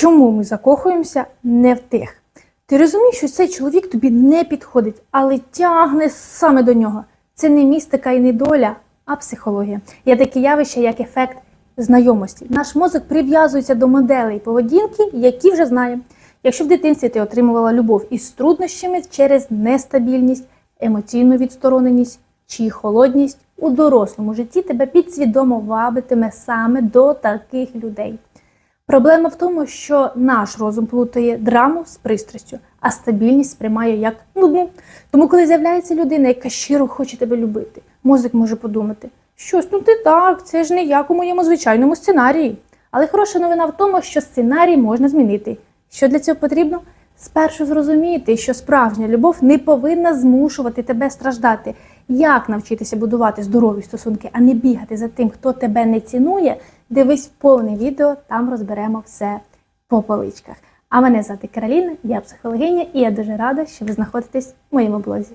Чому ми закохуємося не в тих? Ти розумієш, що цей чоловік тобі не підходить, але тягне саме до нього. Це не містика і не доля, а психологія. Є таке явище, як ефект знайомості. Наш мозок прив'язується до моделей поведінки, які вже знає. Якщо в дитинстві ти отримувала любов із труднощами через нестабільність, емоційну відстороненість чи холодність, у дорослому житті тебе підсвідомо вабитиме саме до таких людей. Проблема в тому, що наш розум плутає драму з пристрастю, а стабільність сприймає як нудну. Тому, коли з'являється людина, яка щиро хоче тебе любити, мозок може подумати, щось ну ти так, це ж не як у моєму звичайному сценарії. Але хороша новина в тому, що сценарій можна змінити. Що для цього потрібно? Спершу зрозуміти, що справжня любов не повинна змушувати тебе страждати. Як навчитися будувати здорові стосунки, а не бігати за тим, хто тебе не цінує, дивись повне відео, там розберемо все по поличках. А мене звати Кароліна, я психологиня, і я дуже рада, що ви знаходитесь в моєму блозі.